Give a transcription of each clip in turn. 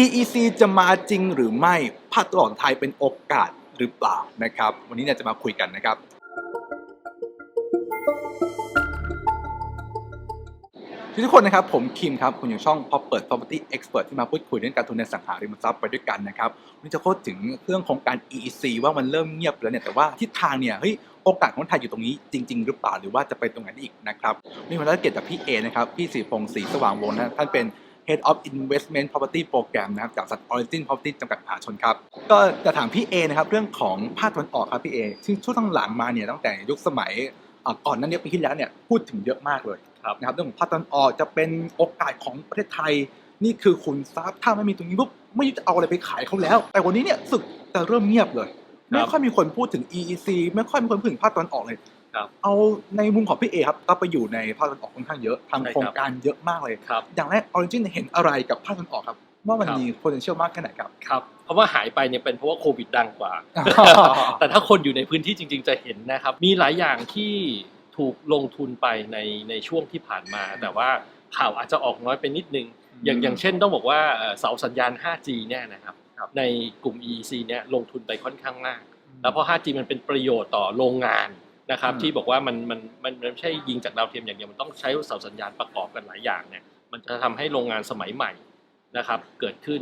EEC จะมาจริงหรือไม่ภาคตะวันออกไทยเป็นโอกาสหรือเปล่านะครับ วันนี้เนี่ยจะมาคุยกันนะครับ ทุกคนนะครับ ผมคิมครับ คุณอยู่ช่อง Pop เปิด Property Expert ที่มาพูดคุยเรื่องการทุนในสังหาริมทรัพย์ไปด้วยกันนะครับวันนี้จะพูดถึงเรื่องของการ EEC ว่ามันเริ่มเงียบแล้วเนี่ยแต่ว่าทิศทางเนี่ยเฮ้ยโอกาสของไทยอยู่ตรงนี้จริง ๆ หรือเปล่าหรือว่าจะไปตรงไหนอีกนะครับมีวันละเกียรติจากพี่เอนะครับพี่สีพงศ์ศรีสว่างวงศ์นะท่านเป็น Head of Investment Property Program นะครับจากสัตว์ Origin Property จำกัดมหาชนครับ ก็จะถามพี่เอนะครับเรื่องของภาคตะวันออกครับพี่เอซึ่งช่วงหลังๆมาเนี่ยตั้งแต่ยุคสมัยอ่าก่อนหนั้นเนี่ยปีที่แล้วเนี่ยพูดถึงเยอะมากเลยครับนะครับเรื่องของภาคตะวันออกจะเป็นโอกาสของประเทศไทย นี่คือคุณทรัพย์ถ้าไม่มีตรงนี้ปุ๊บไม่รู้จะเอาอะไรไปขายเขาแล้ว แต่วันนี้เนี่ยรู้สึกจะเริ่มเงียบเลย ไม่ค่อยมีคนพูดถึง EEC ไม่ค่อยมีคนพูดถึงภาคตะวันออกเลยครับ เอาในมุมของพี่เอครับก็ไปอยู่ในภาคตะวันออกค่อนข้างเยอะทำใช่ครับโครงการเยอะมากเลยครับอย่างแรก Origin เห็นอะไรกับภาคตะวันออกครับว่ามันครับมี potential มากแค่ไหนครับครับเพราะว่าหายไปเนี่ยเป็นเพราะว่าโควิดดังกว่า แต่ถ้าคนอยู่ในพื้นที่จริง ๆ จะเห็นนะครับ มีหลายอย่างที่ถูกลงทุนไปในในช่วงที่ผ่านมา แต่ว่าข่าวอาจจะออกน้อยไปนิดนึง อย่างอย่างเช่นต้องบอกว่าเอ่อเสาสัญญาณ 5G เนี่ยนะครับครับในกลุ่ม EEC เนี่ยลงทุนไปค่อนข้างมาก แล้วเพราะ 5G มันเป็นประโยชน์ต่อโรงงาน นะครับอืมที่บอกว่ามันมันมันมันไม่ใช่ยิงจากดาวเทียมอย่างเดียวมันต้องใช้เสาสัญญาณประกอบกันหลายอย่างเนี่ยมันจะทำให้โรงงานสมัยใหม่นะครับเกิดขึ้น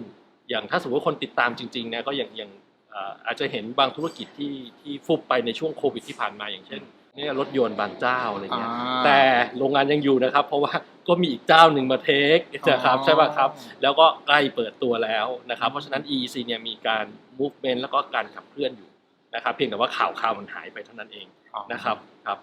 อย่างถ้าสมมติว่าคนติดตามจริงๆนะก็อย่างอย่างเอ่ออาจจะเห็นบางธุรกิจที่ที่ฟุบไปในช่วงโควิดที่ผ่านมาอย่างเช่นเนี่ยรถยนต์บางเจ้าอะไรเงี้ยแต่โรงงานยังอยู่นะครับ เพราะว่าก็มีอีกเจ้าหนึ่งมาเทคนะครับใช่ป่ะครับ แล้วก็ใกล้เปิดตัวแล้วนะครับ เพราะฉะนั้น EEC เนี่ยมีการ movement แล้วก็การขับเคลื่อนอยู่นะครับ เพียงแต่ว่าข่าวข่าวมันหายไปเท่านั้นเอง นะครับครับ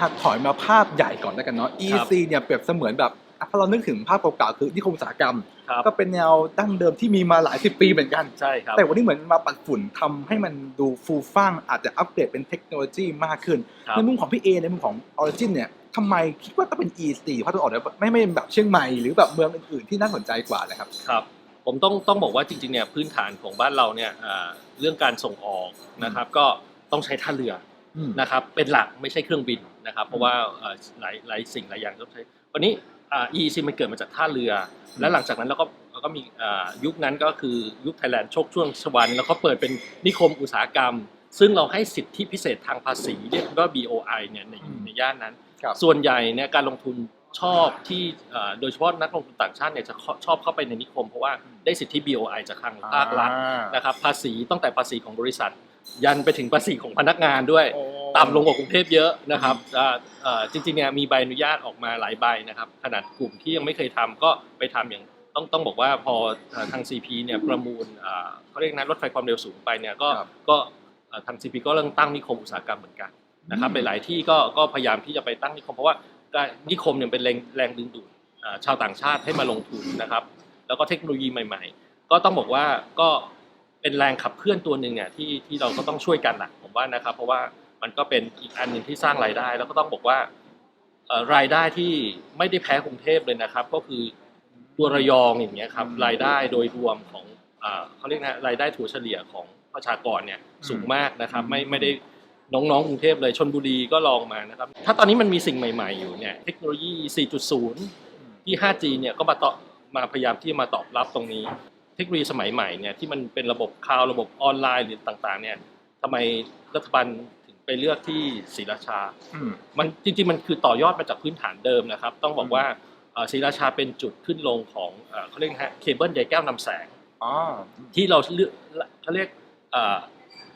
หากถอยมาภาพใหญ่ก่อนแล้วกันเนาะ EC เนี่ยเปรียบเสมือนแบบอะถ้าเรานึกถึงภาพเก่าๆคือนิคมอุตสาหกรรมครับก็เป็นแนวดั้งเดิมที่มีมาหลายสิบปีเหมือนกันใช่ครับแต่วันนี้เหมือนมาปัดฝุ่นทำให้มันดูฟูฟ่างอาจจะอัปเกรดเป็นเทคโนโลยีมากขึ้นครับในมุมของพี่เอในมุมของ Origin เนี่ยทำไมคิดว่าต้องเป็น EC ภาคตะวันออกเนี่ยไม่ไม่เป็นแบบเชียงใหม่หรือแบบเมืองอื่นๆที่น่าสนใจกว่าเลยครับครับผมต้องต้องบอกว่าจริงๆเนี่ยพื้นฐานของบ้านเราเนี่ยอ่าเรื่องการส่งออกนะครับก็ต้องใช้ท่าเรืออืม นะครับเป็นหลักไม่ใช่เครื่องบินนะครับเพราะว่าเอ่อหลายหลายสิ่งหลายอย่างต้องใช้วันนี้อ่า EEC มันเกิดมาจากท่าเรือ และหลังจากนั้นเราก็เราก็มีอ่ายุคนั้นก็คือยุคไทยแลนด์โชคช่วงชวันแล้วก็เปิดเป็นนิคมอุตสาหกรรม ซึ่งเราให้สิทธิพิเศษทางภาษีเรียกว่า BOI เนี่ยในอืมในย่านนั้นครับส่วนใหญ่เนี่ยการลงทุน ชอบที่เอ่อโดยเฉพาะนักลงทุนต่างชาติเนี่ยจะชอบเข้าไปในนิคม เพราะว่าได้สิทธิ BOI จากทางภาครัฐนะครับภาษีตั้งแต่ภาษีของบริษัท ยันไปถึงภาษีของพนักงานด้วยโอ้ต่ำลงกว่ากรุงเทพเยอะนะครับอ่าเอ่อจริงๆเนี่ยมีใบอนุญาตออกมาหลายใบนะครับขนาดกลุ่มที่ยังไม่เคยทำก็ไปทำอย่างต้องต้องบอกว่าพอเอ่อทาง CP เนี่ยประมูลอ่าเขาเรียกนะรถไฟความเร็วสูงไปเนี่ยก็ครับก็เอ่อทาง CP ก็เริ่มตั้งนิคมอุตสาหกรรมเหมือนกันนะครับอืมหลายๆที่ก็ก็พยายามที่จะไปตั้งนิคมเพราะว่า การนิคมเนี่ยเป็นแรงแรงดึงดูดอ่าชาวต่างชาติให้มาลงทุนนะครับ แล้วก็เทคโนโลยีใหม่ ๆ ก็ต้องบอกว่าก็เป็นแรงขับเคลื่อนตัวหนึ่งเนี่ยที่ที่เราก็ต้องช่วยกันนะผมว่านะครับ เพราะว่ามันก็เป็นอีกอันหนึ่งที่สร้างรายได้ แล้วก็ต้องบอกว่าเอ่อรายได้ที่ไม่ได้แพ้กรุงเทพเลยนะครับ ก็คือตัวระยองอย่างเงี้ยครับรายได้โดยรวมของอ่าเขาเรียกนะรายได้ถัวเฉลี่ยของประชากรเนี่ยสูงมากนะครับ ไม่ไม่ได้ น้องๆกรุงเทพเลยชนบุรีก็ลองมานะครับ ถ้าตอนนี้มันมีสิ่งใหม่ ๆอยู่เนี่ยเทคโนโลยี 4.0 ที่ 5G เนี่ยก็มาตอบมาพยายามที่จะมาตอบรับตรงนี้ เทคโนโลยีสมัยใหม่เนี่ยที่มันเป็นระบบคลาวด์ระบบออนไลน์หรือต่างๆเนี่ยทำไมรัฐบาลถึงไปเลือกที่ศรีราชาอืมมันจริงๆมันคือต่อยอดมาจากพื้นฐานเดิมนะครับ ต้องบอกว่าเอ่อศรีราชาเป็นจุดขึ้นลงของเอ่อเขาเรียกนะฮะเคเบิลใยแก้วนำแสงอ๋อที่เราเลือกเขาเรียกเอ่อ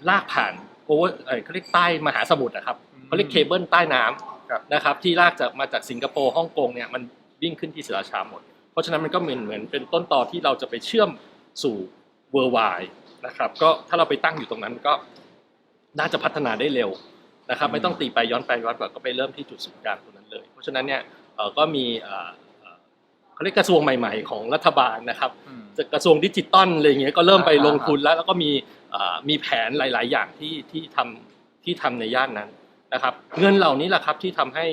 ลากผ่าน โอเวอร์เขาเรียกใต้มหาสมุทรนะครับเขาเรียกเคเบิลใต้น้ำครับนะครับที่ลากจากมาจากสิงคโปร์ฮ่องกงเนี่ยมันวิ่งขึ้นที่ศรีราชาหมด เพราะฉะนั้นมันก็เหมือนเหมือนเป็นต้นตอที่เราจะไปเชื่อมสู่เวอร์ไวนะครับก็ถ้าเราไปตั้งอยู่ตรงนั้นก็น่าจะพัฒนาได้เร็วนะครับไม่ต้องตีไปย้อนไปย้อนกลับก็ไปเริ่มที่จุดศูนย์กลางตรงนั้นเลย เพราะฉะนั้นเนี่ยเอ่อก็มีเอ่อเอ่อเขาเรียกกระทรวงใหม่ ๆ ของรัฐบาลนะครับอืมจะกระทรวงดิจิตอลอะไรอย่างเงี้ยก็เริ่มไปอ่าลงทุนแล้ว แล้วก็มีเอ่อ มีแผนหลาย ๆ อย่างที่ที่ทำที่ทำในย่านนั้นนะครับ เงินเหล่านี้แหละครับที่ทำให้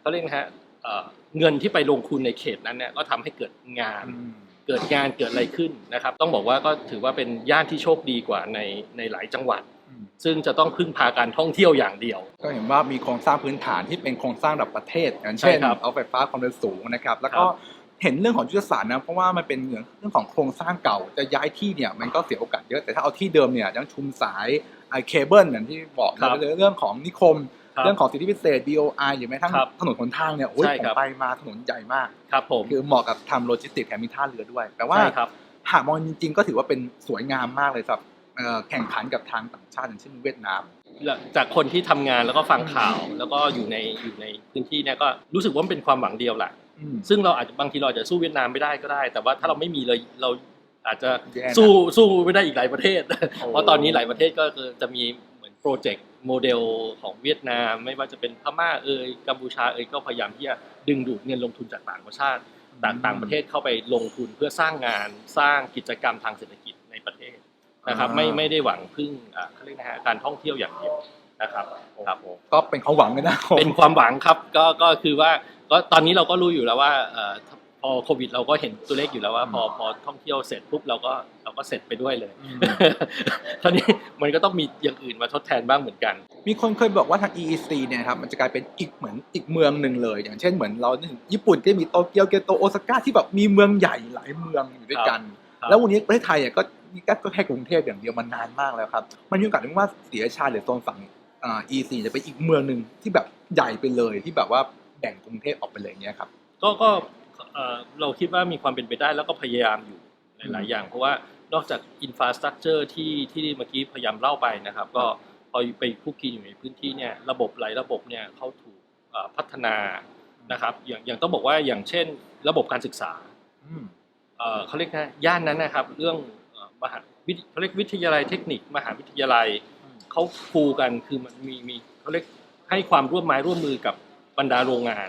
เขาเรียกนะฮะเอ่อเงินที่ไปลงทุนในเขตนั้นเนี่ยก็ทำให้เกิดงานอืมเกิดงานเกิดอะไรขึ้นนะครับ ต้องบอกว่าก็ถือว่าเป็นย่านที่โชคดีกว่าในในหลายจังหวัดอืมซึ่งจะต้องพึ่งพาการท่องเที่ยวอย่างเดียว ก็เห็นว่ามีโครงสร้างพื้นฐานที่เป็นโครงสร้างระดับประเทศอย่างใช่เช่นครับเอาไฟฟ้าความเร็วสูงนะครับ แล้วก็ครับ เห็นเรื่องของยุทธศาสตร์นะเพราะว่ามันเป็นเรื่องของโครงสร้างเก่าจะย้ายที่เนี่ยมันก็เสียโอกาสเยอะแต่ถ้าเอาที่เดิมเนี่ยยังชุมสายไอเคเบิลอย่างที่บอกครับนะเรื่องของนิคมครับเรื่องของสิทธิพิเศษ BOI หรือแม้ทั้งครับถนนหนทางเนี่ยโอ้ยใช่ผครัมบไปมาถนนใหญ่มากครับผมคือเหมาะกับทำโลจิสติกส์แถมมีท่าเรือด้วยแต่ว่าใช่ครับหากมองจริงๆก็ถือว่าเป็นสวยงามมากเลยสำหรับเอ่อแข่งขันกับทางต่างชาติอย่างเช่นเวียดนาม จากคนที่ทำงานแล้วก็ฟังข่าว แล้วก็อยู่ในอยู่ในพื้นที่เนี่ยก็รู้สึกว่ามันเป็นความหวังเดียวแหละอืม ซึ่งเราอาจจะบางทีเราอาจจะสู้เวียดนามไม่ได้ก็ได้ แต่ว่าถ้าเราไม่มีเลยเราอาจจะแย่นะสู้สู้ไม่ได้อีกหลายประเทศโอ้เพราะตอนนี้หลายประเทศก็คือจะมีเหมือนโปรเจกต์โมเดลของเวียดนาม ไม่ว่าจะเป็นพม่าเอยกัมพูชาเอยก็พยายามที่จะดึงดูดเงินลงทุนจากต่างประเทศต่างต่างประเทศเข้าไปลงทุนเพื่อสร้างงานสร้างกิจกรรมทางเศรษฐกิจในประเทศนะครับไม่ไม่ได้หวังพึ่งอ่าเขาเรียกนะฮะการท่องเที่ยวอย่างเดียวนะครับครับก็เป็นความหวังเลยนะเป็นความหวังครับก็ก็คือว่า ก็ตอนนี้เราก็รู้อยู่แล้วว่าเอ่อพอโควิด เราก็เห็นตัวเลขอยู่แล้วว่า พอพอท่องเที่ยวเสร็จปุ๊บเราก็เราก็เสร็จไปด้วยเลยอืมตอนนี้มันก็ต้องมีอย่างอื่นมาทดแทนบ้างเหมือนกัน มีคนเคยบอกว่าทาง EEC เนี่ยครับมันจะกลายเป็นอีกเหมือนอีกเมืองหนึ่งเลย อย่างเช่นเหมือนเรานึกถึงญี่ปุ่นก็มีโตเกียวเกียวโตโอซาก้าที่แบบมีเมืองใหญ่หลายเมืองอยู่ด้วยกันครับแล้ววันนี้ประเทศไทยอะก็นี่ก็แค่กรุงเทพอย่างเดียวมันนานมากแล้วครับ มันมีโอกาสที่ว่าเสียชาติหรือโซนฝั่งอ่า EEC จะเป็นอีกเมืองหนึ่งที่แบบใหญ่ไปเลยที่แบบว่า แบ่งกรุงเทพออกไปเลยอย่างเงี้ยครับ ก็ก็เอ่อเราคิดว่ามีความเป็นไปได้แล้วก็พยายามอยู่หลาย ๆ อย่าง เพราะว่านอกจากอินฟ a าสตรักเจอร์ที่ที่เมื่อกี้พยายามเล่าไปนะครับ ก็พอไปคุกคีอยู่ในพื้นที่เนี่ยระบบหลายระบบเนี่ยเขาถูกเอ่อพัฒนานะครับ อย่างอย่างต้องบอกว่าอย่างเช่น ระบบการศึกษาอืมเอ่อเขาเรียกนะย่านนั้นนะครับ เรื่องเอ่อมหาวิทยเขาเรียกวิทยาลัยเทคนิค มหาวิทยาลัยเขาคูกันคือมันมีมีเขาเรียกให้ความร่วมไม้ร่วมมือกับ บรรดาโรงงาน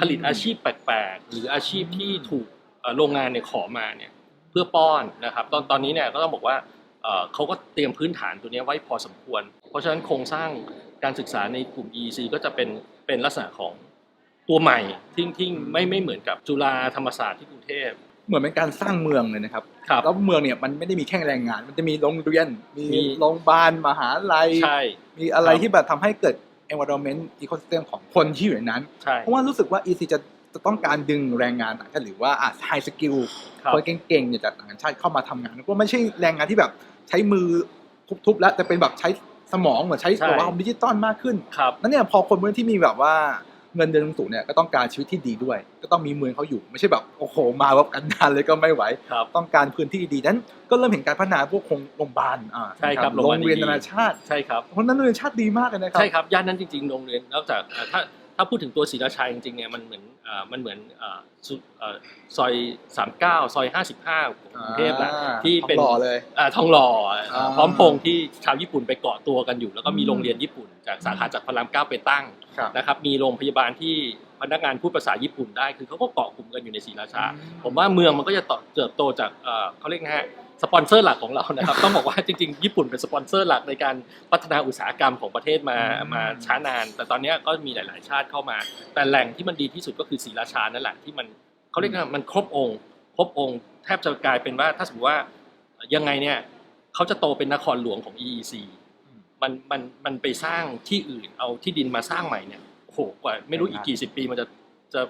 ผลิตอาชีพแปลกๆ หรืออาชีพที่ถูกเอ่อโรงงานเนี่ยขอมาเนี่ยเพื่อป้อนนะครับ ตอนตอนนี้เนี่ยก็ต้องบอกว่าเอ่อเขาก็เตรียมพื้นฐานตัวเนี้ยไว้พอสมควร เพราะฉะนั้นโครงสร้างการศึกษาในกลุ่ม EEC ก็จะเป็นเป็นลักษณะของตัวใหม่ที่ที่ไม่ไม่เหมือนกับจุฬาธรรมศาสตร์ที่กรุงเทพเหมือนเป็นการสร้างเมืองเลยนะครับครับแล้วเมืองเนี่ยมันไม่ได้มีแค่แรงงาน มันจะมีโรงเรียน มีมีโรงพยาบาลมหาลัยใช่มีอะไรครับที่แบบทำให้เกิด environment ecosystem ของคนที่อยู่ในนั้นใช่เพราะว่ารู้สึกว่า EC จะจะต้องการดึงแรงงานต่างชาติหรือว่าอะ high skill ครับคนเก่งๆเนี่ยจากต่างชาติเข้ามาทำงานเพราะไม่ใช่แรงงานที่แบบใช้มือทุบๆแล้วแต่เป็นแบบใช้สมองเหมือนใช้ใช่ตัวว่าดิจิตอลมากขึ้นครับนั่นเนี่ยพอคนเมืองที่มีแบบว่า เงินเดือนสูงเนี่ยก็ต้องการชีวิตที่ดีด้วย ก็ต้องมีเมืองเขาอยู่ไม่ใช่แบบโอ้โหมาแบบกันดานเลยก็ไม่ไหวครับต้องการพื้นที่ดีนั้น ก็เริ่มเห็นการพัฒนาพวกโรงพยาบาลอ่าใช่ครับโรงเรียนนานาชาติใช่ครับเพราะฉะนั้นโรงเรียนชาติดีมากเลยนะครับใช่ครับย่านนั้นจริงๆโรงเรียนนอกจากเอ่อถ้า ถ้าพูดถึงตัวศรีราชาจริงๆเนี่ยมันเหมือนเอ่อมันเหมือนเอ่อสุเอ่อซอย39ซอย55ของกรุงเทพแหละอ่าที่เป็นทองหล่อเลยอ่าทองหล่ออ่าอ่าพร้อมพงษ์ที่ชาวญี่ปุ่นไปเกาะตัวกันอยู่ แล้วก็มีอืมโรงเรียนญี่ปุ่น จากสาขาจากพระรามเก้าไปตั้งครับนะครับมีโรงพยาบาลที่พนักงานพูดภาษาญี่ปุ่นได้คือเขาก็เกาะกลุ่มกันอยู่ในศรีราชา ผมว่าเมืองมันก็จะเติบโตจากเอ่อเขาเรียกนะฮะ สปอนเซอร์หลักของเรานะครับ ต้องบอกว่าจริงๆ ญี่ปุ่นเป็นสปอนเซอร์หลักในการพัฒนาอุตสาหกรรมของประเทศมาอืมมาช้านาน แต่ตอนเนี้ยก็มีหลาย ๆ ชาติเข้ามา แต่แหล่งที่มันดีที่สุดก็คือศรีราชานั่นแหละที่มันเขาเรียกว่ามันครบองค์ครบองค์แทบจะกลายเป็นว่าถ้าสมมติว่ายังไงเนี่ยเขาจะโตเป็นนครหลวงของ EEC มันมันมันไปสร้างที่อื่นเอาที่ดินมาสร้างใหม่เนี่ยโอ้โหกว่าไม่รู้อีกกี่สิบปีมันจะจะ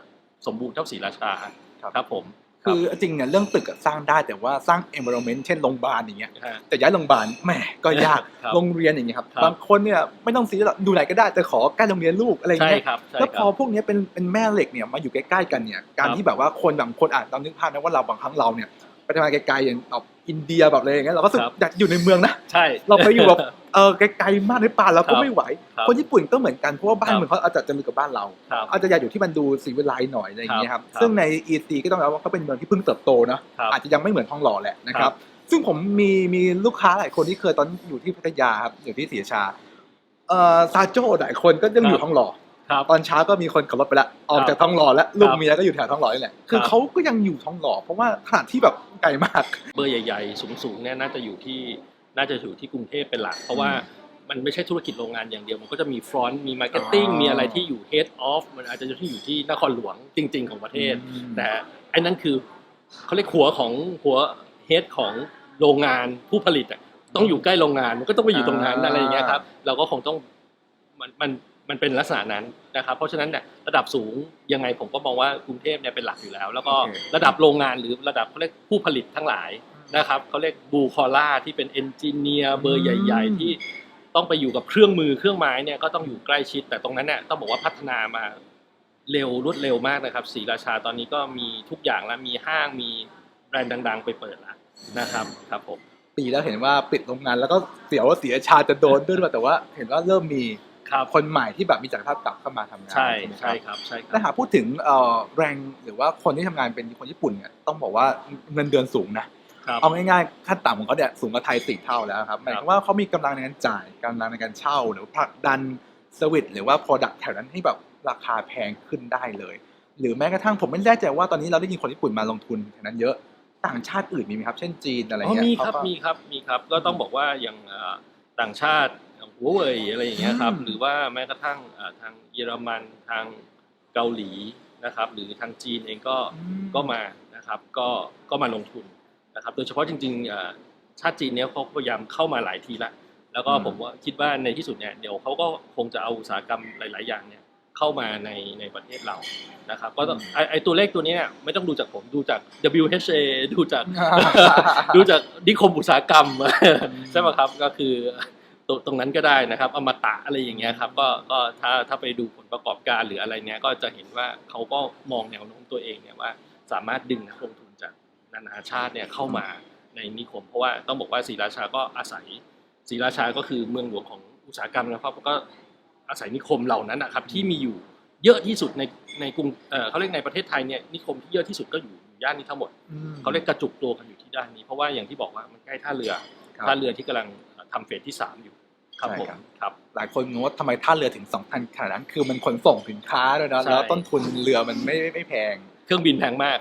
สมบูรณ์เท่าศรีราชาครับครับผม คือจริงเนี่ยเรื่องตึกอะสร้างได้แต่ว่าสร้าง environment เช่นโรงพยาบาลอย่างเงี้ยนะฮะแต่ย้ายโรงพยาบาลแหมก็ยากครับโรงเรียนอย่างเงี้ยครับครับบางคนเนี่ยไม่ต้องซีเรียสหรอกดูไหนก็ได้แต่ขอใกล้โรงเรียนลูกอะไรอย่างใช่เงี้ยครับใช่แล้วคพรัอบพวกเนี้ยเป็นเป็นแม่เหล็กเนี่ยมาอยู่ใกล้ๆกันเนี่ยการครับที่แบบว่าคนบางคนอะตอนนึกภาพนะว่าเราบางครั้งเราเนี่ยไปทำงานไกลๆอย่างแบบ อินเดียแบบอะไรอย่างเงี้ยเราก็รู้สึกครับอยากอยู่ในเมืองนะใช่เราไปอยู่แบบเออไกลๆมากในป่าเราคก็รับไม่ไหวครับคนญี่ปุ่นก็เหมือนกันเพราะว่าบ้านครับเมืองเขาอาจจะจะมีกับบ้านเราครับอาจจะอยากอยู่ที่มันดูสีวิไลหน่อยอะไรอย่างเงี้ยครับครับซึ่งใน EC ก็ต้องรับว่าเขาเป็นเมืองที่เพิ่งเติบโตนะครับอาจจะยังไม่เหมือนทองหล่อแหละนะคครัรับบซึ่งผมมีมีลูกค้าหลายคนที่เคยตอนอยู่ที่พัทยาครับอยู่ที่ศรีราชาเอ่อซาโจ้หลายคนก็ยังอยู่ทองหล่อครับ ตอนเช้าก็มีคนขับรถไปละออกครับจากทองหล่อแล้วลูกครับเมียก็อยู่แถวทองหล่อนี่แหละคือครับเขาก็ยังอยู่ทองหล่อเพราะว่าขนาดที่แบบไกลมาก เบอร์ใหญ่ๆ สูงๆเนี่ยน่าจะอยู่ที่น่าจะอยู่ที่กรุงเทพเป็นหลัก เพราะว่ามันไม่ใช่ธุรกิจโรงงานอย่างเดียว มันก็จะมีฟรอนต์มีมาร์เก็ตติ้งอ๋อมีอะไรที่อยู่ head off มันอาจจะที่อยู่ที่นครหลวงจริง ๆ ของประเทศอืมแต่ไอ้นั่นคือเขาเรียกหัวของหัว head ของโรงงานผู้ผลิตอะต้องอยู่ใกล้โรงงานมันก็ต้องไปอยู่ตรงนั้นอ่าอะไรอย่างเงี้ยครับ เราก็คงต้องมันมัน มันเป็นลักษณะนั้นนะครับ เพราะฉะนั้นเนี่ยระดับสูงยังไงผมก็มองว่ากรุงเทพเนี่ยเป็นหลักอยู่แล้ว แล้วก็โอเคระดับโรงงานหรือระดับเขาเรียกผู้ผลิตทั้งหลายนะครับเขาเรียกบูคอล่าที่เป็นเอนจิเนียร์เบอร์ใหญ่ ๆ ที่ต้องไปอยู่กับเครื่องมือเครื่องไม้เนี่ยก็ต้องอยู่ใกล้ชิด แต่ตรงนั้นเนี่ยต้องบอกว่าพัฒนามาเร็วรวดเร็วมากนะครับศรีราชาตอนนี้ก็มีทุกอย่างแล้วมีห้างมีแบรนด์ดัง ๆ ไปเปิดแล้วนะครับครับผมปีแล้วเห็นว่าปิดโรงงานแล้วก็เสียวว่าเสียชาจะโดนด้วยหรือเปล่าแต่ว่า เห็นว่าเริ่มมี ครับคนใหม่ที่แบบมีจักรภาพกลับเข้ามาทำงานใช่ไหมใช่ครับใช่คถ้ารับหากพูดถึงเอ่อแรงหรือว่าคนที่ทำงานเป็นคนญี่ปุ่นเนี่ยต้องบอกว่าเงินเดือนสูงนะครับเอาง่ายๆขั้นต่ำของเขาเนี่ยสูงกว่าไทยสี่เท่าแล้วครับหมายความว่าเขามีกำลังในการจ่ายกำลังในการเช่า หรือผลักดันเซอร์วิสหรือว่า Product แถวนั้นให้แบบราคาแพงขึ้นได้เลย หรือแม้กระทั่งผมไม่แน่ใจว่าตอนนี้เราได้ยินคนญี่ปุ่นมาลงทุนแถวนั้นเยอะต่างชาติอื่นมีไหมครับ เช่นจีนอะไรอ๋อเงี้ยมีครับเขาก็มีครับมีครับก็ต้องบอกว่าอย่างเอ่อต่างชาติอย่าง หัวเว่ยอะไรอย่างเงี้ยครับอืมหรือว่าแม้กระทั่งเอ่อทางเยอรมันทางเกาหลีนะครับ หรือทางจีนเองก็อืมก็มานะครับก็ก็มาลงทุนนะครับ โดยเฉพาะจริงๆเอ่อชาติจีนเนี้ยเขาพยายามเข้ามาหลายทีละแล้วก็อืมผมว่าคิดว่าในที่สุดเนี่ยเดี๋ยวเขาก็คงจะเอาอุตสาหกรรมหลาย ๆ อย่างเนี่ยเข้ามาในในประเทศเรานะครับก็ต้องไอไอตัวเลขตัวเนี้ยไม่ต้องดูจากผมดูจาก WHA ดูจากดูจากนิคมอุตสาหกรรมใช่ไหมครับก็คือ ตรงตรงนั้นก็ได้นะครับอมตะอะไรอย่างเงี้ยครับ ก็ก็ถ้าถ้าไปดูผลประกอบการหรืออะไรเนี้ยก็จะเห็นว่าเขาก็มองแนวโน้มตัวเองเนี่ยว่า สามารถดึงนักลงทุนจากนานาชาติเนี่ยเข้ามาในนิคม เพราะว่าต้องบอกว่าศรีราชาก็อาศัยศรีราชาก็คือเมืองหลวงของอุตสาหกรรมนะครับก็อาศัยนิคมเหล่านั้นนะครับที่มีอยู่เยอะที่สุดในในกรุงเอ่อเขาเรียกในประเทศไทยเนี่ยนิคมที่เยอะที่สุดก็อยู่อยู่ย่านนี้ทั้งหมดอืมเขาเรียกกระจุกตัวกันอยู่ที่ด้านนี้ เพราะว่าอย่างที่บอกว่ามันใกล้ท่าเรือครับท่าเรือที่กำลัง ทำเฟสที่สามอยู่ครับใช่ผมครับครับหลายคนงงว่าทำไมท่าเรือถึงสองพันขนาดนั้น คือมันขนส่งสินค้าด้วยนะใช่แล้วต้นทุนเรือมันไม่ไม่ไม่แพง เครื่องบินแพงมาก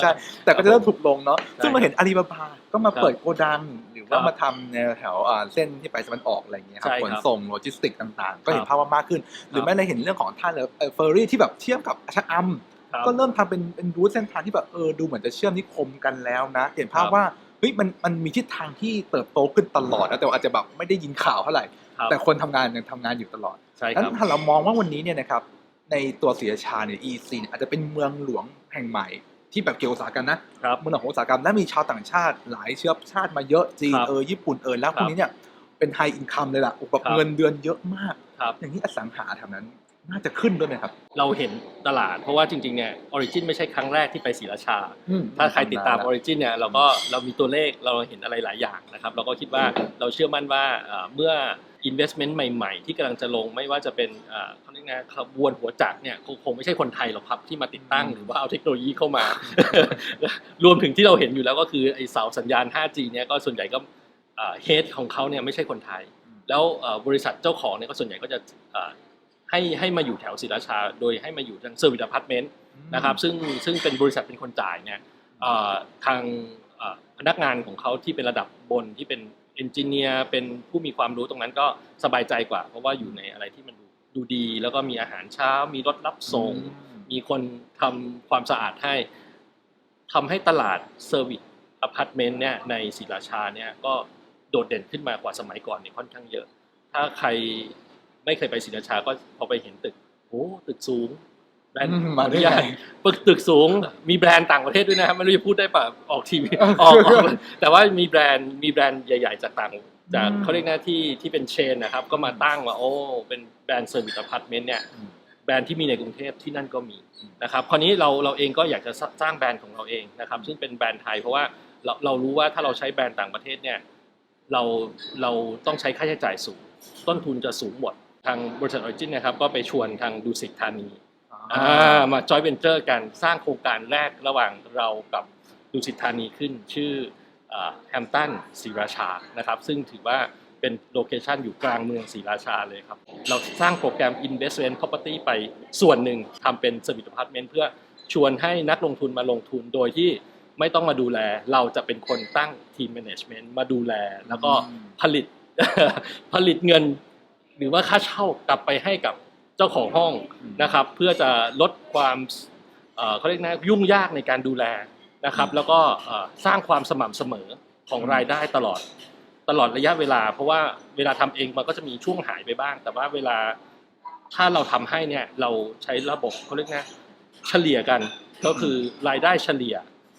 ใช่แต่ก็จะเริ่มถูกลงเนาะใช่ซึ่งมาเห็นอาลีบาบาก็มาครับเปิดโกดัง หรือว่าครับมาทำในแถวอ่าเส้นที่ไปตะวันออกอะไรอย่างเงี้ยครับใช่ขครับนส่งโลจิสติกส์ต่างๆ ก็เห็นครับภาพว่ามากขึ้น หรือแม้เราเห็นเรื่องของท่าเรือเอ่อเฟอร์รี่ที่แบบเชื่อมกับชะอำครับก็เริ่มทำเป็นเป็นรูทเส้นทางที่แบบเออดูเหมือนจะเชื่อมนิคมกันแล้วนะ เห็นภาพครับว่า เฮ้ยมันมันมีทิศทางที่เติบโตขึ้นตลอดนะแต่ว่าอาจจะแบบไม่ได้ยินข่าวเท่าไหร่ครับแต่คนทำงานยังทำงานอยู่ตลอดใช่คงั้รับนถ้าเรามองว่าวันนี้เนี่ยนะครับในตัวศรีราชาเนี่ย EC เนี่ยอาจจะเป็นเมืองหลวงแห่งใหม่ที่แบบเกี่ยวกับอุตสาหกรรมนะครับเมืองหลวงของอุตสาหกรรมและมีชาวต่างชาติหลายเชื้อชาติมาเยอะจีนครับเออญี่ปุ่นเออแล้วคพรับวกนี้เนี่ยเป็นไฮอินคัมเลยล่ะอุปครับเงินเดือนเยอะมากครับอย่างนี้อสังหาแถวนั้น น่าจะขึ้นด้วยไหมครับ เราเห็นตลาด เพราะว่าจริงๆเนี่ยออริจินไม่ใช่ครั้งแรกที่ไปศรีราชาอืมถ้าใครติดตามอนอนริจินเนี่ยเราก็เรามีตัวเลขเราเห็นอะไรหลายอย่างนะครับ เราก็คิดว่าเราเชื่อมั่นว่าเอ่อเมื่อ investment ใหม่ ๆ ที่กำลังจะลงไม่ว่าจะเป็นเอ่อเขาเรียกนะขบวนหัวจักรเนี่ยคงคงไม่ใช่คนไทยหรอกครับที่มาติดตั้งอืมหรือว่าเอาเทคโนโลยีเข้ามา รวมถึงที่เราเห็นอยู่แล้วก็คือไอเสาสัญญาณ 5G เนี่ยก็ส่วนใหญ่ก็เฮดของเขาเนี่ยไม่ใช่คนไทย แล้วเอ่อบริษัทเจ้าของเนี่ยก็ส่วนใหญ่ก็จะเอ่อ ให้ให้มาอยู่แถวศรีราชา โดยให้มาอยู่ทางเซอร์วิสอพาร์ตเมนต์นะครับซึ่งซึ่งเป็นบริษัทเป็นคนจ่ายเนี่ยเอ่อทางเอ่อพนักงานของเขาที่เป็นระดับบนที่เป็นเอนจิเนียร์เป็นผู้มีความรู้ตรงนั้นก็สบายใจกว่า เพราะว่าอยู่ในอะไรที่มันดูดูดีแล้วก็มีอาหารเช้า มีรถรับส่ง มีคนทำความสะอาดให้ทำให้ตลาดเซอร์วิสอพาร์ตเมนต์เนี่ยในศรีราชาเนี่ยก็โดดเด่นขึ้นมากว่าสมัยก่อนเนี่ยค่อนข้างเยอะ ถ้าใคร ไม่เคยไปศรีราชาก็พอไปเห็นตึกโอ้ตึกสูงแบรนด์อืมขอมาอได้นุไงญาตปึกตึกสูง มีแบรนด์ต่างประเทศด้วยนะครับไม่รู้จะพูดได้ป่ะออกทีวีออกออกแต่ว่ามีแบรนด์มีแบรนด์ใหญ่ ๆ จากต่างจากอืมเขาเรียกหน้าที่ที่เป็นเชนนะครับ ก็มาตั้งว่าโอ้เป็นแบรนด์เซอร์วิสอพาร์ตเมนต์เนี่ยอืมแบรนด์ที่มีในกรุงเทพที่นั่นก็มีอืมนะครับคราวนี้เราเราเองก็อยากจะสร้างแบรนด์ของเราเองนะครับ ซึ่งเป็นแบรนด์ไทยเพราะว่าเราเรารู้ว่าถ้าเราใช้แบรนด์ต่างประเทศเนี่ยเราเราต้องใช้ค่าใช้จ่ายสูง ต้นทุนจะสูงหมด ทางบริษัทออริจินนะครับก็ไปชวนทางดูสิตธานีอ่ามาจอยเวนเจอร์กันสร้างโครงการแรกระหว่างเรากับดุสิตธานีขึ้นชื่อแฮมตันศรีราชานะครับซึ่งถือว่าเป็นโลเคชันอยู่กลางเมืองศรีราชาเลยครับ เราสร้างโปรแกรม Investment Property ไปส่วนหนึ่งทำเป็น Service Apartment เพื่อชวนให้นักลงทุนมาลงทุนโดยที่ไม่ต้องมาดูแล เราจะเป็นคนตั้งทีม Management มาดูแล แล้วก็อืมผลิตผลิตเงิน หรือว่าค่าเช่ากลับไปให้กับเจ้าของห้องนะครับ เพื่อจะลดความเอ่อเขาเรียกนะยุ่งยากในการดูแลนะครับ แล้วก็เอ่อสร้างความสม่ำเสมอของรายได้ตลอด ตลอดระยะเวลา เพราะว่าเวลาทำเองมันก็จะมีช่วงหายไปบ้าง แต่ว่าเวลาถ้าเราทำให้เนี่ยเราใช้ระบบเขาเรียกนะเฉลี่ยกันก็คือรายได้เฉลี่ย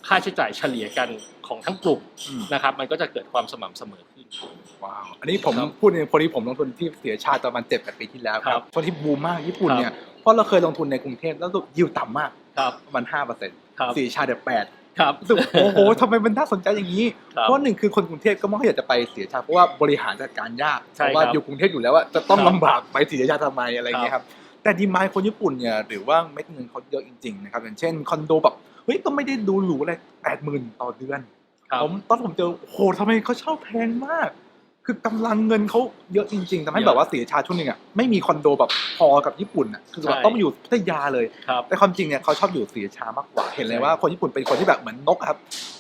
ค่าใช้จ่ายเฉลี่ยกันของทั้งกลุ่มอืมนะครับ มันก็จะเกิดความสม่ำเสมอขึ้น ว้าว อันนี้ผมครับพูดในพอดีผมลงทุนที่เสียชาติประมาณเจ็ดแปดปีที่แล้วคครัรับบช่วงที่บูมมากญี่ปุ่นครับเนี่ย เพราะเราเคยลงทุนในกรุงเทพแล้วยิวต่ำมากครับประมาณห้าเปอร์เซ็นต์ครับเสียชาติเดี๋ยวแปดครับ รู้สึกโอ้โหทำไมมันน่าสนใจอย่างนี้ ครับเพราะหนึ่งคือคนกรุงเทพก็ไม่ค่อยอยากจะไปเสียชาติเพราะว่าบริหารจัดการยากใช่เพราะว่าครับอยู่กรุงเทพอยู่แล้วว่าจะต้องครับลำบากไปเสียชาติทำไมอะไรอย่างเงี้ยครับแต่ดีมายคนญี่ปุ่นเนี่ยหรือว่าเม็ดเงินเขาเยอะจริงๆนะครับอย่างเช่นคอนโดแบบ เฮ้ยก็ไม่ได้ดูหรูอะไรแปดหมื่นต่อเดือนครับผมตอนผมเจอโอ้โหทำไมเขาเช่าแพงมาก คือกำลังเงินเขาเยอะจริงๆทำให้เยอะแบบว่าเสียชาติช่วงหนึงอะไม่มีคอนโดแบบพอกับญี่ปุ่นอะคือแบบใช่ต้องมาอยู่พัทยาเลยครับแต่ความจริงเนี่ยเขาชอบอยู่เสียชามากกว่าเห็นเลยใช่ว่าคนญี่ปุ่นเป็นคนที่แบบเหมือนนกอะครับ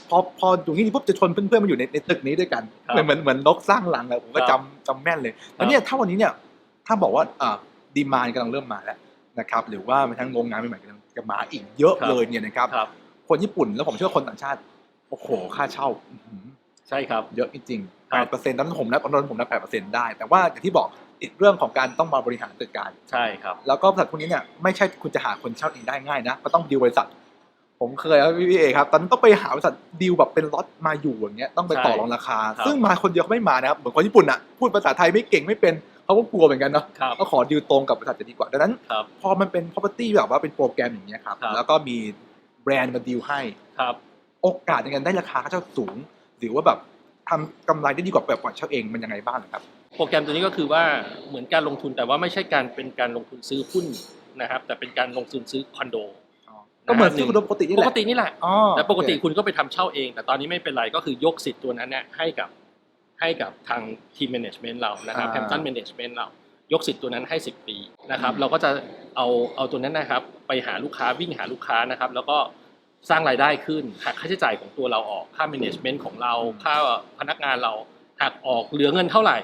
พอพออยู่นี่ปุ๊บจะชวนเพื่อนๆมาอยู่ในในตึกนี้ด้วยกันครับเหมือนเหมือนเหมือนนกสร้างรังอะผมก็คจำรับจำแม่นเลยแล้วเนี่ยถ้าวันนี้เนี่ยถ้าบอกว่าอ่าดีมานกำลังเริ่มมาแล้วนะครับหรือว่าทางโรงงานใหม่ๆกำลัง จะมาอีกเยอะครับเลยเนี่ยนะครับครับ คนญี่ปุ่นแล้วผมเชื่อว่าคนต่างชาติโอ้โหค่าเช่าอื้อหือใช่ครับเยอะจริงๆครัแปบดเปอร์เซ็นต์ตอนนั้นผมนับตอนนั้นผมนับแปดเปอร์เซ็นต์ได้ แต่ว่าอย่างที่บอกติดเรื่องของการต้องมาบริหารจัดการใช่ครับ แล้วก็บริษัทพวกนี้เนี่ยไม่ใช่คุณจะหาคนเช่าเองได้ง่ายนะก็ต้องดีลบริษัท ผมเคยครับพี่พี่เอครับ ตอนนั้นต้องไปหาบริษัทดีลแบบเป็นล็อตมาอยู่อย่างเงี้ยต้องไปต่อรองราคาครับซึ่งมาคนเดียวเขาไม่มานะครับเหมือนคนญี่ปุ่นอะพูดภาษาไทยไม่เก่งไม่เป็น เขาก็กลัวเหมือนกันเนาะครับก็ขอดีลตรงกับบริษัทจะดีกว่าดังนั้นครับพอมันเป็น property แบบว่าเป็นโปรแกรมอย่างเงี้ยครับครับแล้วก็มีแบรนด์มาดีลให้ครับโอกาสในการได้ราคาค่าเช่าสูง หรือว่าแบบทำกำไรได้ดีกว่าแบบปล่อยเช่าเองมันยังไงบ้างครับ โปรแกรมตัวนี้ก็คือว่าเหมือนการลงทุนแต่ว่าไม่ใช่การเป็นการลงทุนซื้อหุ้นนะครับ แต่เป็นการลงทุนซื้อคอนโดก็เหมือนซื้อคอนโดปกตินี่ปแหกละตินี่แหละอ๋อแต่ปกติโอเคคุณก็ไปทำเช่าเอง แต่ตอนนี้ไม่เป็นไรก็คือยกสิทธิ์ตัวนั้นเนี่ยให้กับ ให้กับทางทีมแมネจเมนต์เรานะครับแคมป์ตันแมเนจเมนต์เรายกสิทธิ์ตัวนั้นให้ 10 ปีนะครับเราก็จะเอาเอาตัวนั้นนะครับ ไปหาลูกค้าวิ่งหาลูกค้านะครับ แล้วก็สร้างรายได้ขึ้นหักค่าใช้จ่ายของตัวเราออกค่าแมเนจเมนต์ของเราค่าพนักงานเราหักออกเหลือเงินเท่าไหร่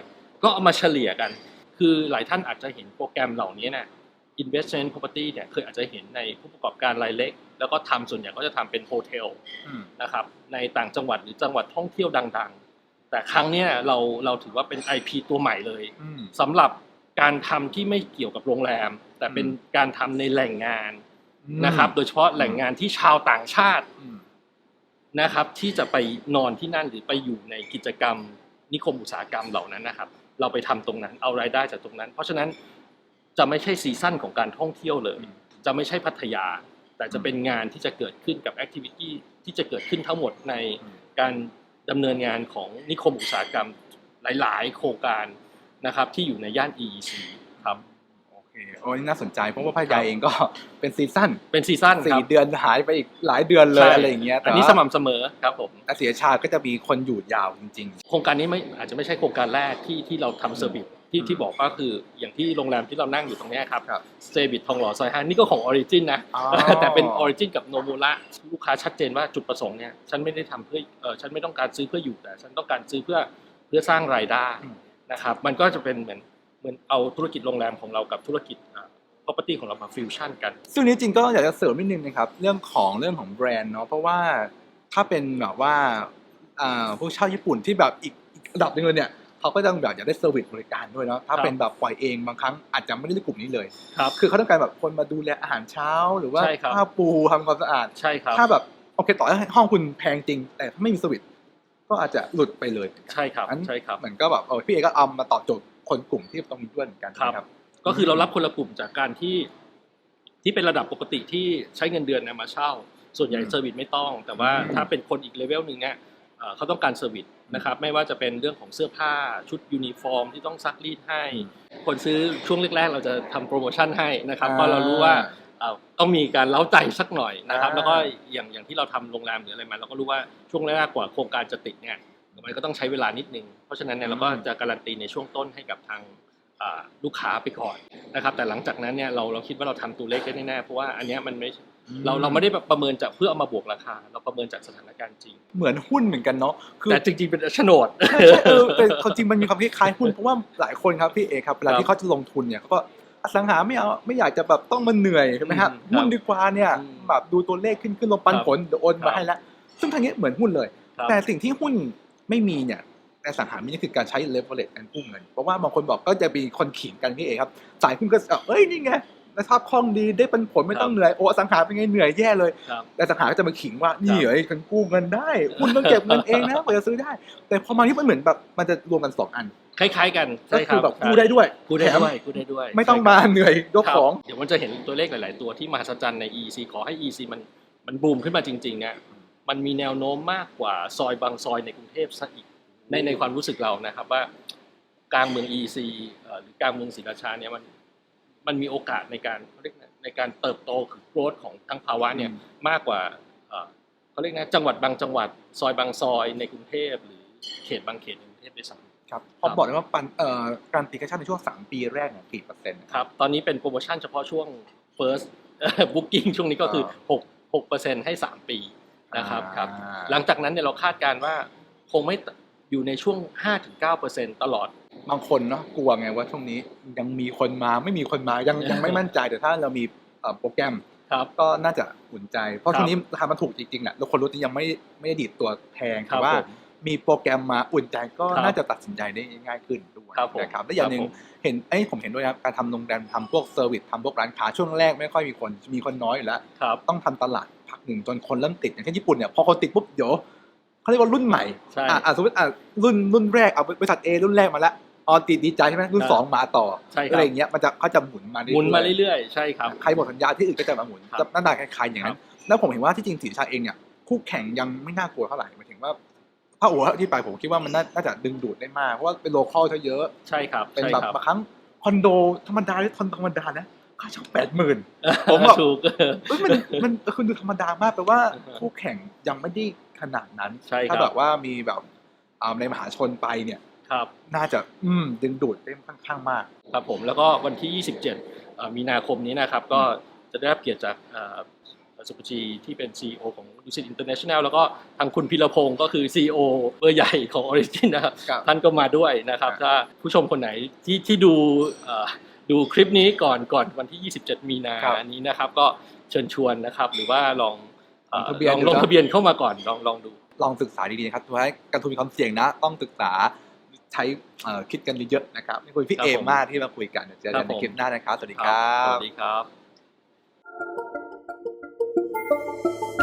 ก็เอามาเฉลี่ยกัน คือหลายท่านอาจจะเห็นโปรแกรมเหล่านี้นะ investment property เนี่ยเคยอาจจะเห็นในผู้ประกอบการรายเล็ก แล้วก็ทำส่วนใหญ่ก็จะทำเป็นโฮเทลนะครับในต่างจังหวัดหรือจังหวัดท่องเที่ยวดังๆ แต่ครั้งเนี้ยเราเราถือว่าเป็น IP ตัวใหม่เลยอืมสำหรับการทำที่ไม่เกี่ยวกับโรงแรม แต่เป็นอืมการทำในแหล่งงานนะครับ โดยเฉพาะแหล่งงานที่ชาวต่างชาติอืมนะครับ ที่จะไปนอนที่นั่นหรือไปอยู่ในกิจกรรม นิคมอุตสาหกรรมเหล่านั้นนะครับ เราไปทำตรงนั้นเอารายได้จากตรงนั้น เพราะฉะนั้นจะไม่ใช่ซีซั่นของการท่องเที่ยวเลย จะไม่ใช่พัทยา แต่จะเป็นงานที่จะเกิดขึ้นกับแอคทิวิตี้ที่จะเกิดขึ้นทั้งหมดในอืมการ ดำเนินงานของนิคมอุตสาหกรรมหลาย ๆ โครงการนะครับที่อยู่ในย่าน EEC ครับ โอเคโอ้ยน่าสนใจเพราะว่าพายาเองก็เป็นซีซั่นเป็นซีซั่นคสี่รับเดือนหายไปอีกหลายเดือนเลยใช่อะไรอย่างเงี้ยอันนี้แต่สว่าม่ำเสมอครับผมแต่เสียชาติก็จะมีคนอยู่ยาวจริงโครงการนี้ไม่อาจจะไม่ใช่โครงการแรกที่ที่เราทำเซอร์วิสที่อืมที่บอกก็คืออย่างที่โรงแรมที่เรานั่งอยู่ตรงเนี้ยครับครับเซอร์วิสทองหล่อซอยห้านี่ก็ของออริจินนะอ๋อแต่เป็นออริจินกับโนมูระลูกค้าชัดเจนว่าจุดประสงค์เนี่ยฉันไม่ได้ทำเพื่อเออฉันไม่ต้องการซื้อเพื่ออยู่แต่ฉันต้องการซื้อเพื่อเพื่อสร้างรายได้อืมนะครับมันก็จะเป็นเหมือน เหมือนเอาธุรกิจโรงแรมของเรากับธุรกิจอ่า property ของเรามาฟิวชั่นกันๆซึ่งนี้จริงก็อยากจะเสริมนิดนึงนะครับ เรื่องของเรื่องของแบรนด์เนาะเพราะว่าถ้าเป็นแบบว่าอ่าผู้เช่าญี่ปุ่นที่แบบอีกอีกระดับหนึงเลยเนี่ยเขาก็ต้องแบบอยากได้เซอร์วิสบริการด้วยเนาะถ้าครับเป็นแบบปล่อยเองบางครั้งอาจจะไม่ได้ในกลุ่มนี้เลยครับคือเขาต้องการแบบคนมาดูแลอาหารเช้า หรือว่าใช่ครับข้าวปูทำความสะอาดใช่ครับถ้าแบบโอเคต่อให้ห้องคุณแพงจริง แต่ถ้าไม่มีสวิตช์ก็อาจจะหลุดไปเลยใช่ครับอันใช่ครับเหมือนก็แบบเออพี่เอก็เอามาตอบโจทย์ คนกลุ่มที่ตรงนี้ด้วยเหมือนกันครับนะครับ ก็คือเรารับคนละกลุ่มจากการที่ที่เป็นระดับปกติที่ใช้เงินเดือนเนี่ยมาเช่า ส่วนใหญ่อืมเซอร์วิสไม่ต้อง แต่ว่าอืมถ้าเป็นคนอีกเลเวลหนึ่งเนี่ยเอ่อเขาต้องการเซอร์วิสนะครับไม่ว่าจะเป็นเรื่องของเสื้อผ้าชุดยูนิฟอร์ม ที่ต้องซักรีดให้ คนซื้อช่วงแรกๆ เราจะทำโปรโมชั่นให้นะครับเพราะเรารู้ว่าเอ่อต้องมีการเล้าใจสักหน่อยนะครับอ่าแล้วก็อย่างอย่างที่เราทำโรงแรมหรืออะไรมาเราก็รู้ว่าช่วงแรกๆกว่าโครงการจะติดเนี่ย มันก็ต้องใช้เวลานิดนึง เพราะฉะนั้นเนี่ยเราก็จะการันตีในช่วงต้นให้กับทางอ่าลูกค้าไปก่อนนะครับแต่หลังจากนั้นเนี่ยเราเราคิดว่าเราทำตัวเลขได้แน่ๆเพราะว่าอันเนี้ยมันไม่เราเราไม่ได้แบบประเมินจากเพื่อเอามาบวกราคา เราประเมินจากสถานการณ์จริง เหมือนหุ้นเหมือนกันเนาะคือแต่จริง ๆเป็นโฉนดใช่ใช่เออแต่ความจริงมันมีความคล้ายๆหุ้นเพราะว่าหลายคนครับพี่เอครับเวลาครับที่เขาจะลงทุนเนี่ยเขาก็อสังหาไม่เอาไม่อยากจะแบบต้องมาเหนื่อยใช่ไหมครับอืมหุ้นดีกว่าเนี่ยอืมแบบดูตัวเลขขึ้นขึ้นลงปันครับผลเดี๋ยวโอนครัมาบให้แล้วซึ่งทางนี้เหมือนหุ้นเลยครับแต่สิ่งที่หุ้น ไม่มีเนี่ยในสังหารนี่คือการใช้ leverage การกู้เงิน เพราะว่าบางคนบอกก็จะมีคนขิงกันนี่เองครับสายหุ้นก็เอ้ยนี่ไงแล้วถ้าคล่องดีได้เป็นผลไม่ต้องเหนื่อยโอ้อสังหารเป็นไงเหนื่อยแย่เลยครับแต่สังหารก็จะมาขิงว่านี่ครับเอ้ยกันกู้เงินได้คุณต้องเก็บเงินเองนะกว่าจะซื้อได้ แต่พอมาที่มันเหมือนแบบมันจะรวมกันสองอันคล้ายๆกันก็ใช่คคืรัอบแบบกู้ได้ด้วยกู้ได้แถมด้วยกู้ได้ด้วย ไม่ต้องใช่ครับมาเหนื่อยยกครับของ เดี๋ยวมันจะเห็นตัวเลขหลาย ๆ ตัวที่มหัศจรรย์ใน EC ขอให้ EC มันมันบูมขึ้นมาจริงๆเนี่ย มันมีแนวโน้มมากกว่าซอยบางซอยในกรุงเทพซะอีกในในความรู้สึกเรานะครับว่ากลางเมือง EC เอ่อหรือกลางเมืองศรีราชาเนี่ยมันมันมีโอกาสในการเขาเรียกนะในการเติบโตคือโกรธของทั้งภาวะเนี่ยอืมมากกว่าเอ่อเขาเรียกนะจังหวัดบางจังหวัดซอยบางซอยในกรุงเทพหรือเขตบางเขตในกรุงเทพด้วยซ้ำครับพอบอกเลยว่าปันเอ่อการตีกระชั่นในช่วง 3 ปีแรกเนี่ยกี่เปอร์เซ็นต์ครับตอนนี้เป็นโปรโมชั่นเฉพาะช่วง first booking ช่วงนี้ก็คืออ่า6 6เปอร์เซ็นต์ให้ 3 ปี นะครับครับอ่าหลังจากนั้นเนี่ยเราคาดการณ์ว่าคงไม่อยู่ในช่วง 5-9เปอร์เซ็นต์ตลอดบางคนเนาะกลัวไงว่าช่วงนี้ยังมีคนมาไม่มีคนมายังยังไม่มั่นใจแต่ถ้าเรามีเอ่อโปรแกรมครับก็น่าจะอุ่นใจ เพราะครับช่วงนี้ราคามันถูกจริงๆแหละแล้วคนรู้ที่ยังไม่ไม่ได้ดีดตัวแพงครัแต่บว่าผ มมีโปรแกรมมาอุ่นใจก็ครับน่าจะตัดสินใจได้ง่ายขึ้นด้วยครับผมนะครับและอย่างหนึ่งครับผมเห็นไอ้ยผมเห็นด้วยนะครับการทำโรงแรมทำพวกเซอร์วิสทำพวกร้านค้าช่วงแรกไม่ค่อยมีคนมีคนน้อยอยู่แล้วครับต้องทำตลาดพักหนึ่งจนคนเริ่มติดอย่างเช่นญี่ปุ่นเนี่ยพอคนติดปุ๊บเดี๋ยวเขาเรียกว่ารุ่นใหม่ใช่อะอะสมมติอะรุ่นรุ่นแรกเอาบริษัท A รุ่นแรกมาแล้วออติดดีใจใช่ไหมรุ่นครับสองมาต่อใช่คอะรัไรบอย่างเงี้ยมันจะเขาจะหมุนมาหมุนมาอยๆเรื่อยๆใช่ครับใครหมดสัญญาที่อื่นก็จะมาหมุนครับจะหน้าตาคล้ายๆอย่างนั้นแล้วผมเห็นว่าที่จริงสีชาเองเนี่ยคู่แข่งยังไม่น่ากลัวเท่าไหร่หมายถึงว่า ถ้าโอ้ที่ไปผมคิดว่ามันน่าน่าจะดึงดูดได้มากเพราะว่าเป็นโลคอลซะเยอะใช่ครับเป็นใช่แบบครับบางครั้งคอนโดธรรมดาหรือคอนโดธรรมดานะค่าเช่าแปดหมื่นผมแบบถูกเอ้ยมันมันคุณดูธรรมดามากแปลว่าอือฮะคู่แข่งยังไม่ได้ขนาดนั้นใช่ครับถ้าแบบว่ามีแบบอ่าในมหาชนไปเนี่ยครับน่าจะอืมดึงดูดได้ค่อนข้างมาก ครับผมแล้วก็วันที่ 27เอ่อมีนาคมนี้นะครับ ก็จะได้รับเกียรติจากเอ่อ สุภจีที่เป็น CEO ของ Lucid International แล้วก็ทางคุณพิรพงศ์ก็คือ CEO เบอร์ใหญ่ของ Origin นะครับครับ ท่านก็มาด้วยนะครับครับ ถ้าผู้ชมคนไหนที่ที่ดูเอ่อดูคลิปนี้ก่อนก่อนวันที่ 27 มีนาครับนี้นะครับ ก็เชิญชวนนะครับ หรือว่าลองเอ่อลงทะเบียนลองดูลงนะ ทะเบียนเข้ามาก่อนลองลองดู ลองศึกษาดีๆนะครับทุกท่านการทุนมีความเสี่ยงนะ ต้องศึกษาใช้เอ่อคิดกันเยอะๆนะครับนี่คุยพี่ครับเอผมมากที่มาคุยกันเดี๋ยวเจอครักันบในผม คลิปหน้านะครับ สวัสดีคครัสบ วัสดีครับ Thank you.